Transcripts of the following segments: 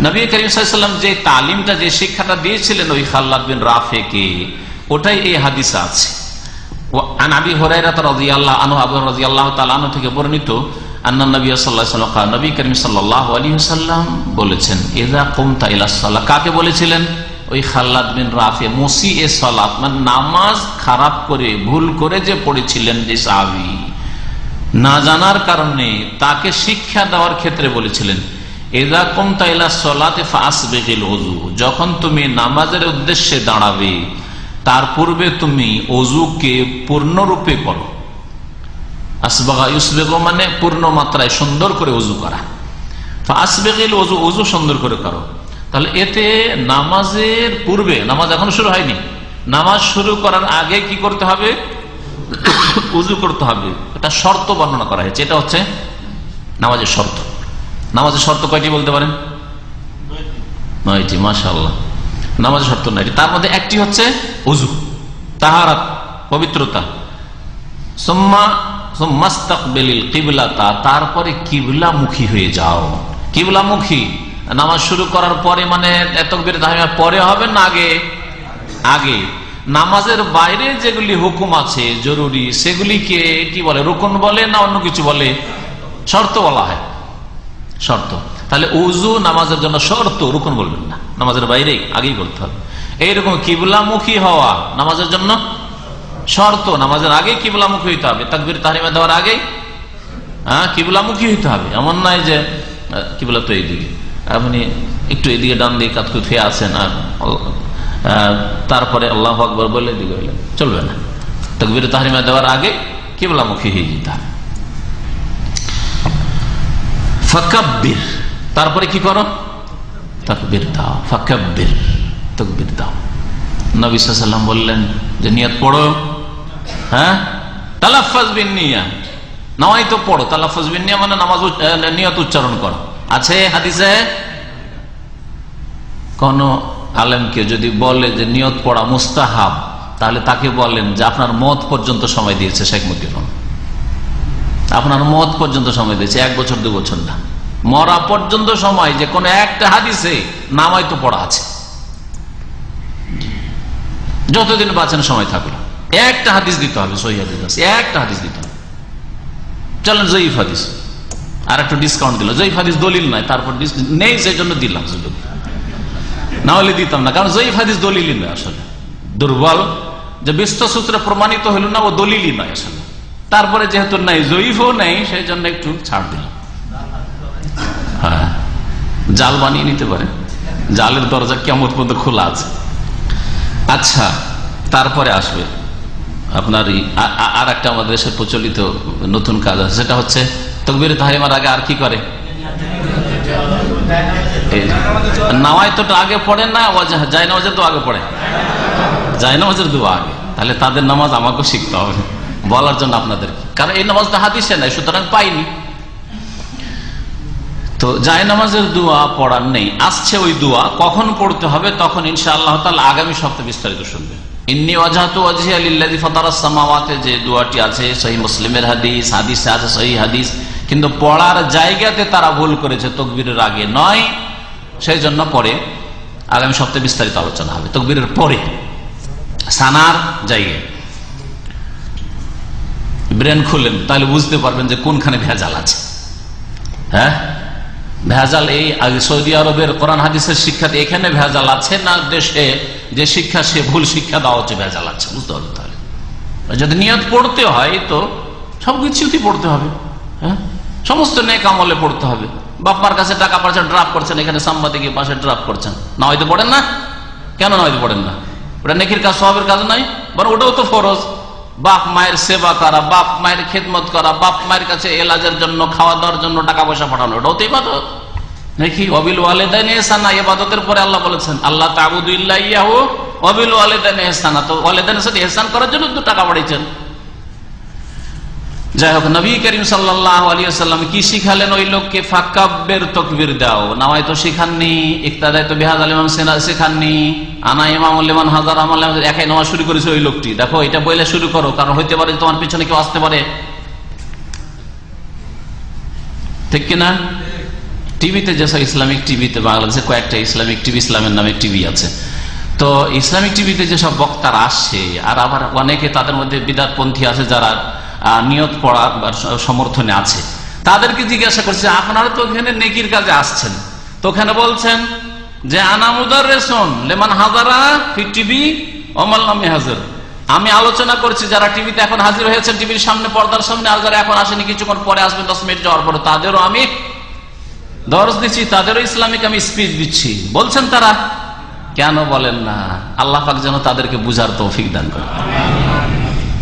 নবী করিমসাল্লাম যে তালিমটা, যে শিক্ষাটা দিয়েছিলেন ওই খাল্লাদ বিন রাফেকে, ওটাই এই হাদিস আছে। আন আবি হরাইরা থেকে নবী করিম বলেছেন কুমতা ইলা কাকে বলেছিলেন? ওই খাল্লাদ বিন রাফে এ মানে নামাজ খারাপ করে, ভুল করে যে পড়েছিলেন যে সাহাবি। না জানার কারণে তাকে শিক্ষা দেওয়ার ক্ষেত্রে বলেছিলেন। এদা কমতা ইলা সলাতে ফাস বেগিল অজু যখন তুমি নামাজের উদ্দেশ্যে দাঁড়াবে, তার পূর্বে তুমি অজুকে পূর্ণরূপে করো আসবাগা ইউসবেগ মানে পূর্ণ মাত্রায় সুন্দর করে অজু করা। আসবেগিল অজু অজু সুন্দর করে করো। তাহলে এতে নামাজের পূর্বে, নামাজ এখন শুরু হয়নি, নামাজ শুরু করার আগে কি করতে হবে? উজু করতে হবে। এটা শর্ত বর্ণনা করা হয়েছে। এটা হচ্ছে নামাজের শর্ত। নামাজের শর্ত কয়টি বলতে পারেন? নয়টি মাশাল্লাহ নামাজের শর্ত নয়টি। তার মধ্যে একটি হচ্ছে উজু তাহারাত, পবিত্রতা। সোম্মা তারপরে কিবলামুখী হয়ে যাও। কিবলামুখী। নামাজ শুরু করার পরে মানে তাহমিমার পরে হবে না আগে? আগে। নামাজের বাইরে যেগুলি হুকুম আছে, জরুরি, সেগুলিকে কি বলে? রুকন বলে না অন্য কিছু বলে? শর্ত বলা হয়। শর্ত। তাহলে উজু নামাজের জন্য শর্ত, রুকন বলবেন না। নামাজের বাইরে আগেই করতে হবে। এইরকম কিবলামুখী হওয়া নামাজের জন্য শর্ত। নামাজের আগে কিবলামুখী হইতে হবে। তাকবির তাহরিমা দেওয়ার আগে হ্যাঁ কিবলামুখী হইতে হবে। এমন নয় যে কিবলা তো এইদিকে। আপনি একটু এদিকে ডান দিকে কাতকুত হয়ে আসেন আর তারপরে আল্লাহ আকবর বলে দিকে চলবে না। তকবির তাহরিমা দেওয়ার আগে কিবলামুখী হয়ে যেতে হবে। ফকাব্বির। তারপরে কি করো? তকবির দাও, ফকাব্বির, তকবির দাও। নবী বললেন যে, নিয়ত পড়ো। হ্যাঁ? তালাফাজ বিন নিয়া। নামাই তো পড়ো। তালাফাজ বিন নিয়া মানে নামাজ নিয়ত উচ্চারণ করো। আছে হাদিসে? কোন আলেমকে যদি বলে যে, নিয়ত পড়া মুস্তাহাব, তাহলে তাকে বলেন যে, আপনার মত পর্যন্ত সময় দিয়েছে শেখ মুজিবুর আপনার মত পর্যন্ত সময় দিয়েছে, এক বছর, দু বছর না। মরা পর্যন্ত সময় যে কোনো একটা হাদিসে নামাই তো পড়া আছে। যতদিন বাঁচেন সময় থাকল একটা হাদিস দিতে হবে একটা হাদিস দিতে হবে। চলেন, জয়ীফ হাদিস। আর একটু ডিসকাউন্ট দিল। জয়ীফ হাদিস দলিল নয়, তারপর নেই সেই জন্য দিলাম সুযোগ না হলে দিতাম না, কারণ জয়ীফ হাদিস দলিলই নয় আসলে। দুর্বল, যে বিশ্ব সূত্রে প্রমাণিত হইল না, ও দলিলই নয় আসলে। তারপরে যেহেতু নাই, জয়ীফও নেই সেই জন্য একটু ছাড় দিলাম। হ্যাঁ। জাল বানিয়ে নিতে পারে জালের দরজা কেমন পর্যন্ত খোলা আছে। আচ্ছা তারপরে আসবে। আপনার আর একটা আমাদের দেশের প্রচলিত নতুন কাজ আছে, সেটা হচ্ছে তকবির তাহিমার আগে আর কি করে? নামায় তো আগে পড়ে না যায় নামাজের তো আগে পড়ে। যায় দোয়া আগে। তাহলে তাদের নামাজ আমাকেও শিখতে হবে। বলার জন্য আপনাদের। কারণ এই নামাজটা হাদিসে নাই, সুতরাং পাইনি। তো জায় নামাজের দোয়া পড়ার নেই। আসছে ওই দোয়া, কখন পড়তে হবে তখন ইনশা আল্লাহ তালা আগামী সপ্তাহে বিস্তারিত শুনবে। ইন্নি আল্লাদি ফতারাতে যে দোয়াটি আছে সহি মুসলিমের হাদিস, হাদিসে আছে সহি হাদিস, কিন্তু পড়ার জায়গাতে তারা ভুল করেছে, তকবীরের আগে নয় সেই জন্য পরে আগামী সপ্তাহে বিস্তারিত আলোচনা হবে, তকবীরের পরে। সানার জায়গায়। ব্রেন খুললেন, তাহলে বুঝতে পারবেন যে কোনখানে ভেজাল আছে। হ্যাঁ? ভেজাল এই সৌদি আরবের কোরআন হাদিসের শিক্ষাতে এখানে ভেজাল আছে না দেশে? যে শিক্ষা, সে ভুল শিক্ষা দেওয়া হচ্ছে, ভেজাল আছে, বুঝতে হবে তাহলে? যদি নিয়ত পড়তে হয় তো সবকিছুতেই পড়তে হবে। হ্যাঁ? সমস্ত নেক আমলে পড়তে হবে। বাপ্পার কাছে টাকা পয়সা ড্রাফ করছেন, এখানে সাংবাদিকের পাশে ড্রাফ করছেন। না হয়তো পড়েন না? কেন না হয়তো পড়েন না? ওটা নেকির কাজ সবের কাজ নয়, বরং ওটাও তো ফরজ। বাপ মায়ের সেবা করা, বাপ মায়ের খেদমত করা, বাপ মায়ের কাছে এলাজের জন্য, খাওয়া দাওয়ার জন্য টাকা পয়সা পাঠানো, এটা হতেই ইবাদত নাকি অবিল ওয়ালেদান এহসানা, ইবাদতের পরে আল্লাহ বলেছেন, আল্লাহ তাবুদুল্লাহ ইয়াহু অবিল ওয়ালেদান এহসানা। তো ওয়ালেদানের সাথে এহসান করার জন্য তো টাকা পাঠিয়েছেন। যাই হোক নবী করিম আলিয়াল্লাম কি শিখালেন ওই লোককে? ফাকাব্যের তকবির দাও। নামাই তো শিখাননি, ইকতাদায় তো বেহাজ আলিমাম শেখাননি, আনা ইমাম উল্লেমান হাজার আমল একাই নামাজ শুরু করেছে ওই লোকটি। দেখো, এটা বইলে শুরু করো, কারণ হইতে পারে তোমার পিছনে কেউ আসতে পারে। ঠিক কিনা টিভিতে যেসব ইসলামিক টিভিতে, বাংলাদেশে কয়েকটা ইসলামিক টিভি, ইসলামের নামে টিভি আছে। তো ইসলামিক টিভিতে যেসব বক্তারা আসছে আর আবার অনেকে তাদের মধ্যে বিদাতপন্থী আছে যারা নিয়ত পড়ার বা সমর্থনে আছে। তাদেরকে জিজ্ঞাসা করছে, আপনারা তো ওখানে নেকির কাজে আসছেন। তো ওখানে বলছেন যে আনামুদার রেশন লেমান হাজারা টিভি অমাল্লামি হাজার আমি আলোচনা করছি, যারা টিভিতে এখন হাজির হয়েছেন, টিভির সামনে, পর্দার সামনে, আর যারা এখন আসেনি, কিছুক্ষণ পরে আসবেন, দশ মিনিট যাওয়ার পরে তাদেরও আমি দরজ দিচ্ছি, তাদেরও ইসলামিক আমি স্পিচ দিচ্ছি। বলছেন তারা, কেন বলেন না? আল্লাহ যেন তাদেরকে বুঝার তৌফিক দান করে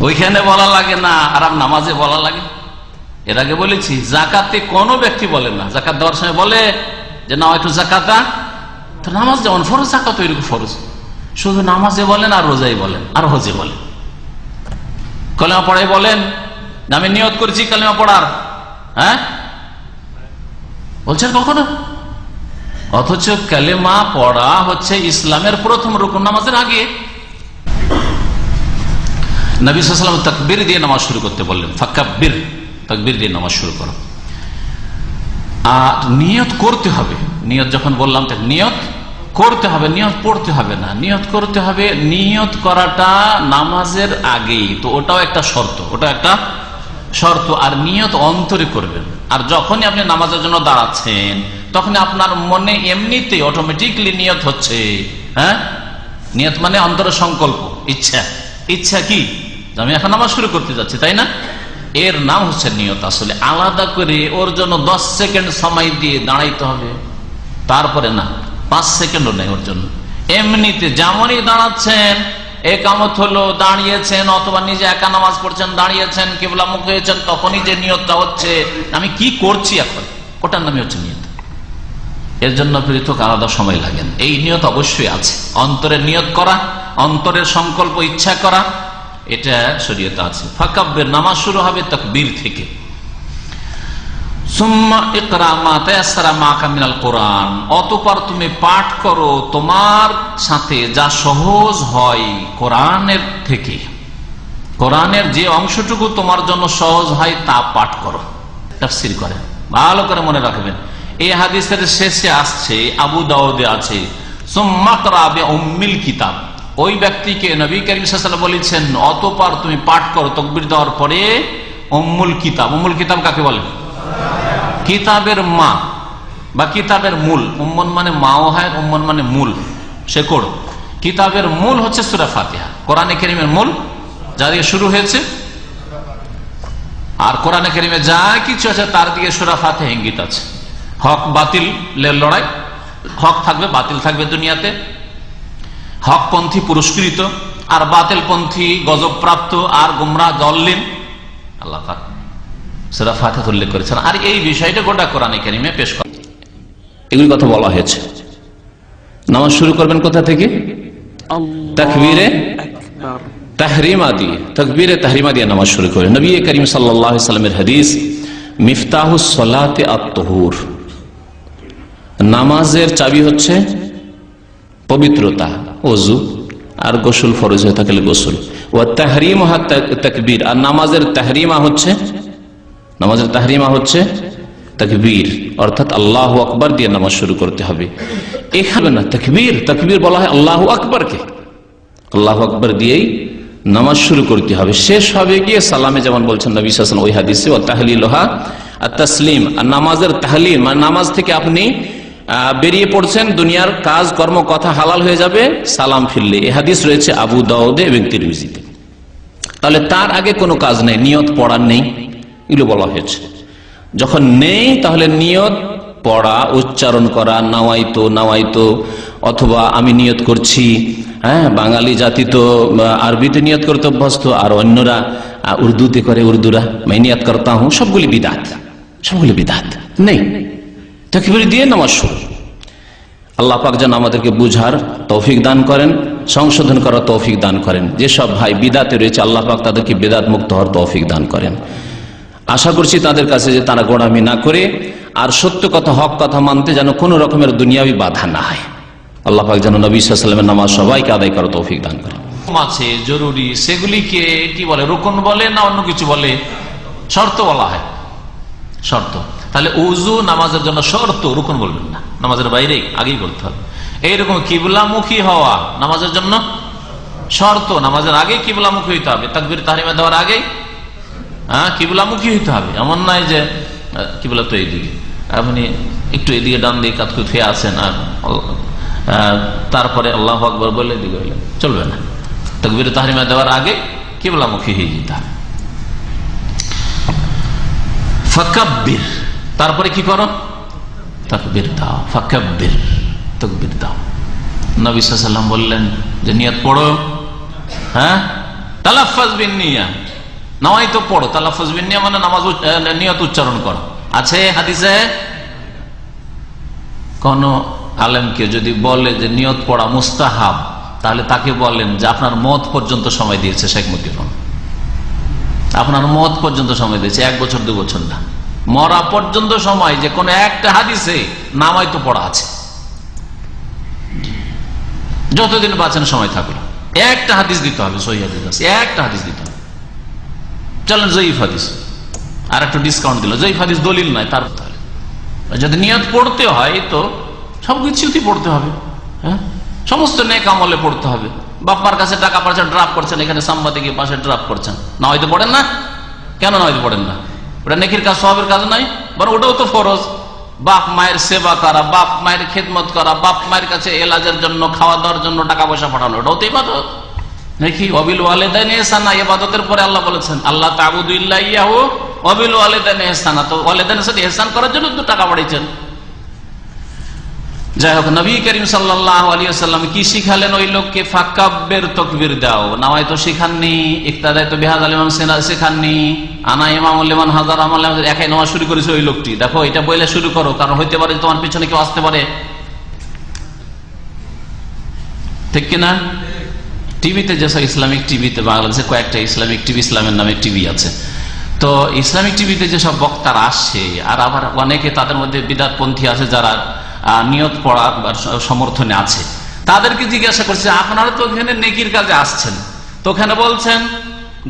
ওইখানে বলা লাগে না আর আম নামাজে বলা লাগে। এর আগে বলেছি, জাকাতে কোনো ব্যক্তি বলে না। জাকাত দেওয়ার সময় বলে যে না একটু জাকাতা তো নামাজ যেমন ফরজ জাকাত ওইরকম ফরজ। শুধু নামাজে বলেন আর রোজাই বলেন, আর হজে বলেন। কলেমা পড়াই বলেন আমি নিয়ত করেছি কালেমা পড়ার। হ্যাঁ? বলছেন কখনো? অথচ কালেমা পড়া হচ্ছে ইসলামের প্রথম রুকুন নামাজের আগে। নবী সাল্লাম তকবির দিয়ে নামাজ শুরু করতে বললেন ফাক্কাব্বির তকবির দিয়ে নামাজ শুরু করো। আর নিয়ত করতে হবে। নিয়ত যখন বললাম তো নিয়ত করতে হবে, নিয়ত পড়তে হবে না। নিয়ত করতে হবে, নিয়ত করাটা নামাজের আগেই। তো ওটাও একটা শর্ত, ওটা একটা শর্ত। আর নিয়ত অন্তরে করবেন। আর যখনই আপনি নামাজের জন্য দাঁড়াচ্ছেন তখন আপনার মনে এমনিতে অটোমেটিকলি নিয়ত হচ্ছে। হ্যাঁ? নিয়ত মানে অন্তরের সংকল্প, ইচ্ছা। ইচ্ছা কি? আমি এখন নামাজ শুরু করতে যাচ্ছি, তাই না? এর নাম হচ্ছে নিয়ত আসলে। আলাদা করে ওর জন্য দশ সেকেন্ড সময় দিয়ে দাঁড়াইতে হবে। তারপরে না, পাঁচ সেকেন্ডও নেই ওর জন্য। এমনিতে যেমনই দাঁড়াচ্ছেন, একামত হলো দাঁড়িয়েছেন, অথবা নিজে একা নামাজ পড়ছেন, দাঁড়িয়েছেন, কেবলা মুখ হয়েছেন, তখনই যে নিয়তটা হচ্ছে। আমি কি করছি এখন? ওটার নামই হচ্ছে নিয়ত। এর জন্য পৃথক আলাদা সময় লাগেন এই নিয়ত অবশ্যই আছে। অন্তরের নিয়ত করা, অন্তরের সংকল্প ইচ্ছা করা এটা শরীয়তে আছে। ফাকাব্যের নামাজ শুরু হবে তকবীর থেকে। তুমি পাঠ করো তোমার সাথে যা সহজ হয় থেকে। কোরআনের যে অংশটুকু তোমার জন্য সহজ হয় তা পাঠ করো। করে। ভালো করে মনে রাখবেন। এই হাদিসের শেষে আসছে, আবু দাউদে আছে, সুম্মা ইকরা বিউম্মিল কিতাব। ওই ব্যক্তিকে নবী করিম বলেছেন, অতঃপর তুমি পাঠ করো, তকবির দেওয়ার পরে উম্মুল কিতাব। উম্মুল কিতাব কাকে বলেন কিতাবের মা বা কিতাবের মূল। উম্মন মানে মাও হয় উম্মন মানে মূল। শেকড় কিতাবের মূল হচ্ছে সুরা ফাতিহা। কোরআনে কেরিমের মূল যা দিয়ে শুরু হয়েছে। আর কোরআনে কেরিমে যা কিছু আছে তার দিকে সুরা ফাতে ইঙ্গিত আছে। হক বাতিল লড়াই। হক থাকবে, বাতিল থাকবে দুনিয়াতে। হকপন্থী পুরস্কৃত আর বাতিল পন্থী গজবপ্রাপ্ত আর গুমরা দল্লিন আল্লাহ সেটা ফাতেহ উল্লেখ করেছেন। আর এই বিষয়টা গোটা কোরআনে কারিমে পেশ করা। এগুলি কথা বলা হয়েছে। নামাজ শুরু করবেন কোথা থেকে? তাকবীরে তাহরিমা দিয়ে। তকবীরে তাহরিমা দিয়ে নামাজ শুরু নবী করিম সাল্লামের হাদিস আত্মহুর নামাজের চাবি হচ্ছে পবিত্রতা। অজু আর গোসল ফরজ হয়ে থাকলে গোসল। ও তাহরিম তকবীর। আর নামাজের তাহরিমা হচ্ছে নামাজের তাহরিমা হচ্ছে তকবীর। অর্থাৎ আল্লাহ আকবর দিয়ে নামাজ শুরু করতে হবে। এখানে না তকবীর। তকবীর বলা হয় আল্লাহ আকবরকে। আল্লাহ আকবর দিয়েই নামাজ শুরু করতে হবে। শেষ হবে গিয়ে সালামে যেমন বলছেন নবী হাসান ওই হাদিসে ও তাহলিলোহা আর তসলিম আর নামাজের তাহলিম মানে নামাজ থেকে আপনি বেরিয়ে পড়ছেন, দুনিয়ার কাজ, কর্ম, কথা হালাল হয়ে যাবে, সালাম ফিরলে। এ হাদিস রয়েছে আবু দাউদে এবং তিরমিজিতে। তাহলে তার আগে কোনো কাজ নেই, নিয়ত পড়ার নেই, এগুলো বলা হয়েছে। যখন নেই, তাহলে নিয়ত পড়া, উচ্চারণ করা, নাওয়াইতো নাওয়াইতো, অথবা আমি নিয়ত করছি হ্যাঁ বাঙালি জাতি তো আরবিতে নিয়ত করতে অভ্যস্ত, আর অন্যরা উর্দুতে করে উর্দুরা মাই নিয়ত করতা হুঁ সবগুলি বিদাত সবগুলি বিদাত, নেই। তকবির দিয়ে নামাজ শুরু আল্লাহ পাক যেন আমাদেরকে বুঝার তৌফিক দান করেন, সংশোধন করার তৌফিক দান করেন। যেসব ভাই বিদাতে রয়েছে, আল্লাহ পাক তাদেরকে বেদাত মুক্ত হওয়ার তৌফিক দান করেন। আশা করছি তাদের কাছে যে তারা গোড়ামি না করে আর সত্য কথা, হক কথা মানতে যেন কোনো রকমের দুনিয়াবি বাধা না হয়। আল্লাহ পাক যেন নবী সাল্লামের নামাজ সবাইকে আদায় করার তৌফিক দান করেন। আছে জরুরি, সেগুলিকে কি বলে, রোকন বলে না অন্য কিছু বলে? শর্ত বলা হয়। শর্ত। তাহলে উজু নামাজের জন্য শর্ত, রুকন বলবেন না। নামাজের বাইরে আগেই করতে হবে। এইরকম কিবলামুখী হওয়া নামাজের জন্য শর্ত, নামাজের আগে কিবলামুখী হইতে হবে। তাকবির, তাহরিমা দেওয়ার আগে হ্যাঁ কিবলামুখী হইতে হবে। এমন নয় যে কিবলা তো এইদিকে। আপনি একটু এদিকে ডান দিকে কাতকুত হয়ে আসেন আর তারপরে আল্লাহ আকবর বলে দিকে হইলেন। চলবে না। তকবির, তাহরিমা দেওয়ার আগে কিবলামুখী হয়ে যেতে হবে। ফাকাব্বির তারপরে কি করো? দাও তকবির দাও। নবী সাল্লাম বললেন যে, নিয়ত পড়ো। হ্যাঁ? নিয়া। নামাই তো পড়ো। নিয়া মানে নামাজ নিয়ত উচ্চারণ করো। আছে হাদিসে? কোন আলেমকে যদি বলে যে, নিয়ত পড়া মুস্তাহাব, তাহলে তাকে বলেন যে, আপনার মত পর্যন্ত সময় দিয়েছে শেখ মুজিবুর আপনার মত পর্যন্ত সময় দিয়েছে, এক বছর, দু বছর না। মরা পর্যন্ত সময় যে কোনো একটা হাদিসে নামাই তো পড়া আছে। যতদিন বাঁচেন সময় থাকল একটা হাদিস দিতে হবে একটা হাদিস দিতে হবে। চলেন জয়ীফ হাদিস। আর একটু ডিসকাউন্ট দিল। জয়ীফ হাদিস দলিল নয়, তার তাহলে যদি নিয়ত পড়তে হয় তো সব সবকিছুতে পড়তে হবে। হ্যাঁ? সমস্ত নেক আমলে পড়তে হবে। বাপ্পার কাছে টাকা পাচ্ছেন ড্রাফ করছেন, এখানে সাংবাদিক পাশে ড্রাফ করছেন। না হয়তো পড়েন না? কেন না হয়তো পড়েন না? ওটা নেকির কাজ সবের কাজ নাই, বরং ওটাও তো ফরজ। বাপ মায়ের সেবা করা, বাপ মায়ের খেদমত করা, বাপ মায়ের কাছে এলাজের জন্য, খাওয়া দাওয়ার জন্য টাকা পয়সা পাঠানো, ওটাও তো ইবাদত। নাকি? অবিল ওয়ালেদান এসানা ইবাদতের পরে আল্লাহ বলেছেন, আল্লাহ তাবুদুল্লাহ ইয়াহু, অবিল ওয়ালেদান এহসানা। তো ওয়ালেদানের সাথে এহসান করার জন্য তো টাকা পাঠিয়েছেন যাই হোক নবী করিম সাল্লাহ আলিয়াল্লাম কি শিখালেন ওই লোককে? ফাকাব্বের তকবির দাও। নামাই তো শিখাননি, ইকতাদায় তো বেহাজ আলিমাম শেখাননি আনা ইমাম উল্লেমান হাজার আমল একাই নামাজ শুরু করেছে ওই লোকটি। দেখো, এটা বইলে শুরু করো, কারণ হইতে পারে তোমার পিছনে কেউ আসতে পারে। ঠিক কিনা? টিভিতে যেসব ইসলামিক টিভিতে, বাংলাদেশে কয়েকটা ইসলামিক টিভি, ইসলামের নামে টিভি আছে। তো ইসলামিক টিভিতে যেসব বক্তারা আসছে আর আবার অনেকে তাদের মধ্যে বিদাতপন্থী আছে যারা নিয়ত পড়ার সমর্থনে আছে। তাদেরকে জিজ্ঞাসা করছে, আপনারা তো ওখানে নেকির কাজে আসছেন। তো ওখানে বলছেন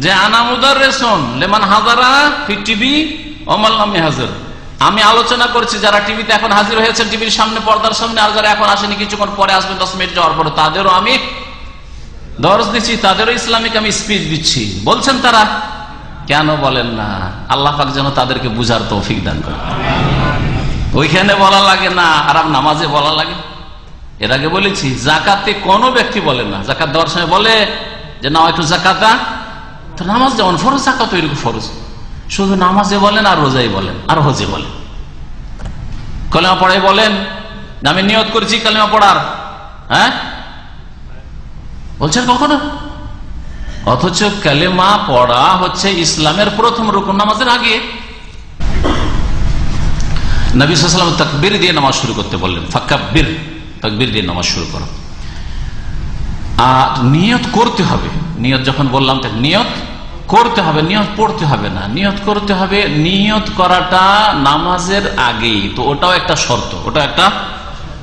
যে আনামুদার রেশন লেমান হাজারা টিভি অমাল নামে হাজার আমি আলোচনা করছি, যারা টিভিতে এখন হাজির হয়েছেন, টিভির সামনে, পর্দার সামনে, আর যারা এখন আসেনি, কিছুক্ষণ পরে আসবেন দশ মিনিট যাওয়ার পরে তাদেরও আমি দরজ দিচ্ছি, তাদেরও ইসলামিক আমি স্পিচ দিচ্ছি। বলছেন তারা, কেন বলেন না? আল্লাহ পাক যেন তাদেরকে বুঝার তৌফিক দান করে ওইখানে বলা লাগে না, আর নামাজে বলা লাগে? এর আগে বলেছি, জাকাতে কোনো ব্যক্তি বলে না। জাকাত দেওয়ার সময় বলে যে না একটু জাকাতা তো নামাজ যেমন ফরজ, জাকাত ওইরকম ফরজ। শুধু নামাজে বলেন আর রোজাই বলেন, আর হজে বলেন। কলেমা পড়াই বলেন আমি নিয়ত করেছি কালেমা পড়ার। হ্যাঁ? বলছেন কখনো? অথচ কালেমা পড়া হচ্ছে ইসলামের প্রথম রুকুন নামাজের আগে। নবী সাল্লাম তকবির দিয়ে নামাজ শুরু করতে বললেন ফাক্কাব্বির তকবির দিয়ে নামাজ শুরু করো। আর নিয়ত করতে হবে। নিয়ত যখন বললাম নিয়ত করতে হবে, নিয়ত পড়তে হবে না। নিয়ত করতে হবে, নিয়ত করাটা নামাজের আগেই। তো ওটাও একটা শর্ত ওটা একটা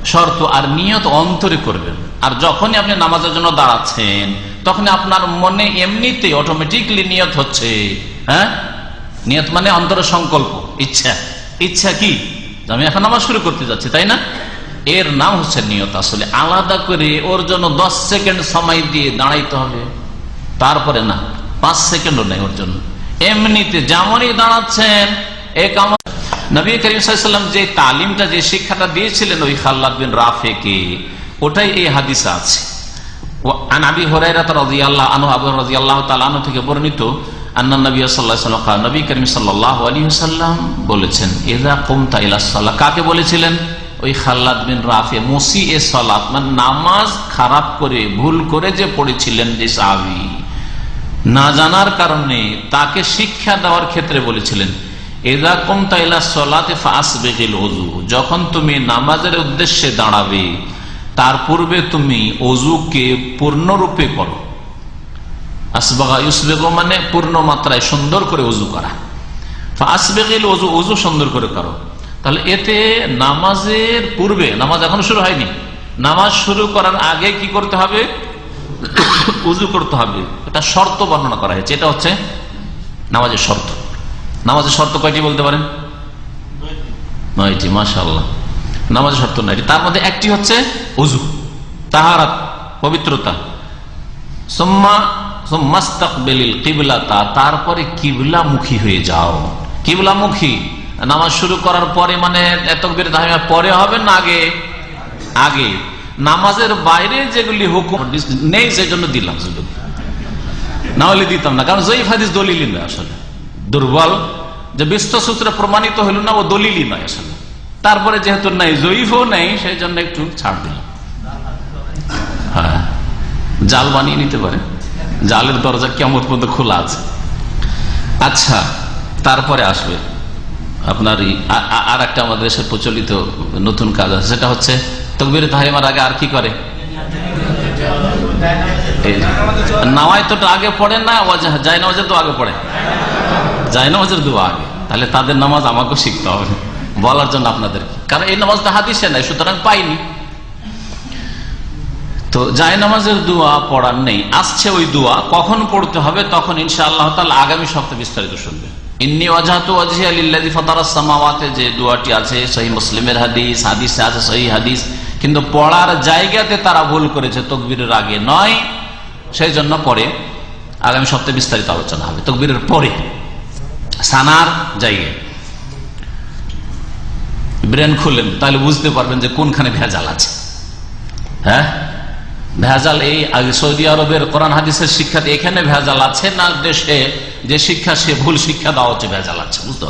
শর্ত। আর নিয়ত অন্তরে করবেন। আর যখনই আপনি নামাজের জন্য দাঁড়াচ্ছেন, তখন আপনার মনে এমনিতে অটোমেটিকলি নিয়ত হচ্ছে। হ্যাঁ? নিয়ত মানে অন্তরের সংকল্প ইচ্ছা। ইচ্ছা কি? আমি এখন নামাজ শুরু করতে যাচ্ছি, তাই না? এর নাম হচ্ছে নিয়ত। আসলে আলাদা করে ওর জন্য দশ সেকেন্ড সময় দিয়ে দাঁড়াইতে হবে। তারপরে না, পাঁচ সেকেন্ডও নেই ওর জন্য। এমনিতে যেমনই দাঁড়াচ্ছেন নবী করিম সাল্লাম যে তালিমটা, যে শিক্ষাটা দিয়েছিলেন ওই খাল্লাদ বিন রাফেকে, ওটাই এই হাদিসে আছে। আন আবি হুরায়রা রাদিয়াল্লাহু আনহু, আবু রাদিয়াল্লাহু তাআলা আনহু থেকে বর্ণিত আন্না নবী ওয়াসাল্লাম নবী করিম আলাইহি ওয়াসাল্লাম বলেছেন, ইযা কুমতা ইলা কাকে বলেছিলেন? ওই খাল্লাদ বিন রাফে, মুসি এ সালাত মানে নামাজ খারাপ করে, ভুল করে যে পড়েছিলেন যে সাহাবী। না জানার কারণে তাকে শিক্ষা দেওয়ার ক্ষেত্রে বলেছিলেন এদা অজু যখন তুমি নামাজের উদ্দেশ্যে দাঁড়াবে, তার পূর্বে তুমি অজুকে পূর্ণরূপে করো আসবাগা ইউসবেগ মানে পূর্ণ মাত্রায় সুন্দর করে অজু করা। আসবেগিল অজু অজু সুন্দর করে করো। তাহলে এতে নামাজের পূর্বে, নামাজ এখনও শুরু হয়নি, নামাজ শুরু করার আগে কি করতে হবে? উজু করতে হবে। এটা শর্ত বর্ণনা করা হয়েছে। এটা হচ্ছে নামাজের শর্ত। নামাজের শর্ত কয়টি বলতে পারেন? নয়টি। মাসাল্লাহ নামাজ শর্ত নয়টি। তার মধ্যে একটি হচ্ছে উজু, তাহারাত, পবিত্রতা। সোম্মা কিবলাতা, তারপরে কিবলামুখী হয়ে যাও। কিবলামুখী, নামাজ শুরু করার পরে মানে তকবির তাহমিয়া পরে হবে না আগে? আগে। নামাজের বাইরে যেগুলি হুকুম, নেই সেই দিলাম সুযোগ না হলে দিতাম না, কারণ জয়ীফ হাদিস দলিলই নয় আসলে। দুর্বল, যে বিশ্ব সূত্রে প্রমাণিত হইল না, ও দলিলই নয় আসলে। তারপরে যেহেতু নাই, জয়ীফও নেই সেই জন্য একটু ছাড় দিলাম। হ্যাঁ। জাল বানিয়ে নিতে পারে। জালের দরজা কেমন পর্যন্ত খোলা আছে। আচ্ছা তারপরে আসবে। আপনার আর একটা আমাদের দেশের প্রচলিত নতুন কাজ আছে, সেটা হচ্ছে তকবির তাহিমার আগে আর কি করে? নামায় তো আগে পড়ে না যায় নামাজের তো আগে পড়ে। যায় নামাজের দোয়া আগে। তাহলে তাদের নামাজ আমাকেও শিখতে হবে, বলার জন্য আপনাদের কারণ এই নামাজটা হাদিসে নাই, সুতরাং পাইনি। তো জায় নামাজের দোয়া পড়ার নেই। আসছে ওই দোয়া, কখন পড়তে হবে তখন ইনশা আল্লাহ তালা আগামী সপ্তাহে বিস্তারিত শুনবে। ইন্নি ওয়াজাহাতু ওয়াজহি লিল্লাযী ফাতারাস সামাওয়াতি, যে দোয়াটি আছে, সহিহ মুসলিমের হাদিস, হাদিসে আছে সহিহ হাদিস, কিন্তু পড়ার জায়গাতে তারা ভুল করেছে তকবীরের আগে নয় সেই জন্য পরে আগামী সপ্তাহে বিস্তারিত আলোচনা হবে, তকবীরের পরে। সানার জায়গায়। ব্রেন খুলেন তাহলে বুঝতে পারবেন যে কোনখানে ভেজাল আছে। হ্যাঁ? ভেজাল এই সৌদি আরবের কোরআন হাদিসের শিক্ষা এখানে ভেজাল আছে না দেশে? যে শিক্ষা সে ভুল শিক্ষা দেওয়া হচ্ছে, ভেজাল আছে, বুঝতে